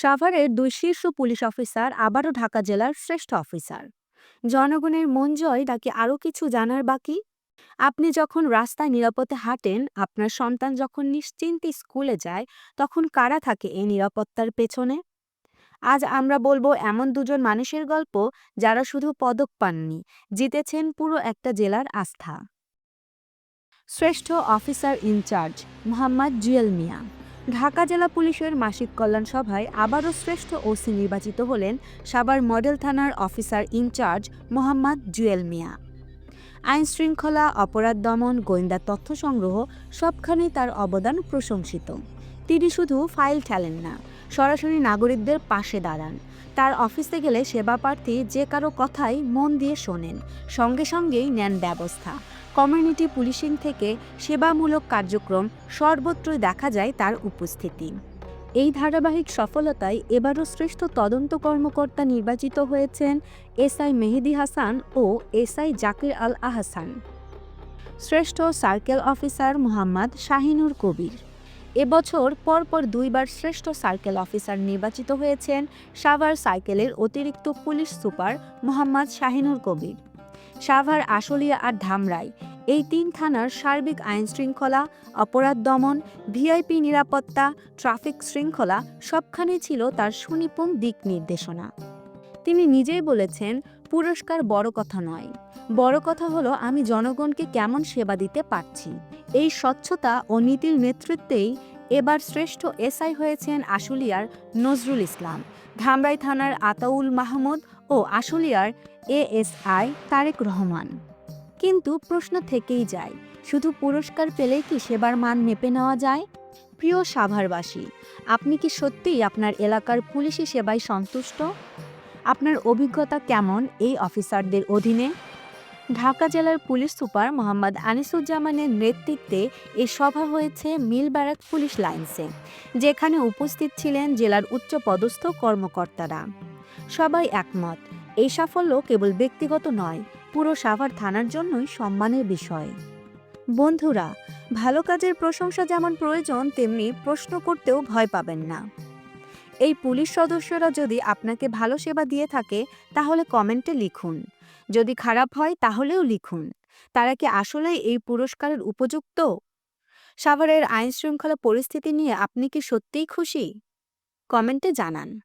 সাভারের দুই শীর্ষ পুলিশ অফিসার, আবারও ঢাকা জেলার শ্রেষ্ঠ অফিসার। জনগণের মন জয়, নাকি আরও কিছু জানার বাকি? আপনি যখন রাস্তায় নিরাপদে হাঁটেন, আপনার সন্তান যখন নিশ্চিন্তে স্কুলে যায়, তখন কারা থাকে এই নিরাপত্তার পেছনে? আজ আমরা বলব এমন দুজন মানুষের গল্প, যারা শুধু পদক পাননি, জিতেছেন পুরো একটা জেলার আস্থা। শ্রেষ্ঠ officer in charge, Mohammad Jewel Mia. Dhaka জেলা পুলিশের মাসিক কল্যাণ সভায় আবারও শ্রেষ্ঠ ওসি নির্বাচিত হলেন সাবার মডেল থানার officer in charge Mohammad Jewel Mia. আইন শৃঙ্খলা, অপরাধ দমন, গোয়েন্দা তথ্য সংগ্রহ সবখানেই তার অবদান প্রশংসিত। তিনি শুধু ফাইল ঠেলেন না, সরাসরি নাগরিকদের পাশে দাঁড়ান। তার অফিসে গেলে সেবা প্রার্থী যে কারও কথাই মন দিয়ে শোনেন, সঙ্গে সঙ্গেই নেন ব্যবস্থা। কমিউনিটি পুলিশিং থেকে সেবামূলক কার্যক্রম সর্বত্রই দেখা যায় তার উপস্থিতি। এই ধারাবাহিক সফলতায় এবারও শ্রেষ্ঠ তদন্ত কর্মকর্তা নির্বাচিত হয়েছেন এসআই মেহেদি হাসান ও এসআই জাকির আল আহসান। শ্রেষ্ঠ সার্কেল অফিসার মোহাম্মদ শাহিনুর কবির। এবছর পরপর দুইবার শ্রেষ্ঠ সার্কেল অফিসার নির্বাচিত হয়েছেন সাভার সাইকেলের অতিরিক্ত পুলিশ সুপার মোহাম্মদ শাহিনুর কবির। সাভার, আশুলিয়া আর ধামরাই। এই তিন থানার সার্বিক আইন শৃঙ্খলা অপরাধ দমন, ভিআইপি নিরাপত্তা, ট্রাফিক শৃঙ্খলা সবখানেই ছিল তার সুনিপুণ দিক নির্দেশনা। তিনি নিজেই বলেছেন, পুরস্কার বড় কথা নয়। বড় কথা হলো আমি জনগণকে কেমন সেবা দিতে পারছি। এই স্বচ্ছতা ও নীতির নেতৃত্বেই এবার শ্রেষ্ঠ এসআই হয়েছেন আশুলিয়ার নজরুল ইসলাম। ধামরাই থানার আতাউল মাহমুদ ও আশুলিয়ার এএসআই তারেক রহমান। কিন্তু প্রশ্ন থেকেই যায়, শুধু পুরস্কার পেলেই কি সেবার মান মেপে নেওয়া যায়? প্রিয় সাভারবাসী, আপনি কি সত্যিই আপনার এলাকার পুলিশি সেবায় সন্তুষ্ট? আপনার অভিজ্ঞতা কেমন এই অফিসারদের অধীনে? ঢাকা জেলার পুলিশ সুপার মোহাম্মদ আনিসুজ্জামানের নেতৃত্বে এ সভা হয়েছে মিল ব্যারাক পুলিশ লাইন্সে, যেখানে উপস্থিত ছিলেন জেলার উচ্চপদস্থ কর্মকর্তারা। সবাই একমত। এই সাফল্য কেবল ব্যক্তিগত নয়, পুরো সাভার থানার জন্যই সম্মানের বিষয়। বন্ধুরা, ভালো কাজের প্রশংসা যেমন প্রয়োজন, তেমনি প্রশ্ন করতেও ভয় পাবেন না। এই পুলিশ সদস্যরা যদি আপনাকে ভালো সেবা দিয়ে থাকে, তাহলে কমেন্টে লিখুন। যদি খারাপ হয়, তাহলেও লিখুন। তারা কি আসলেই এই পুরস্কারের উপযুক্ত? সাভারের আইন শৃঙ্খলা পরিস্থিতি নিয়ে আপনি কি সত্যিই খুশি? কমেন্টে জানান।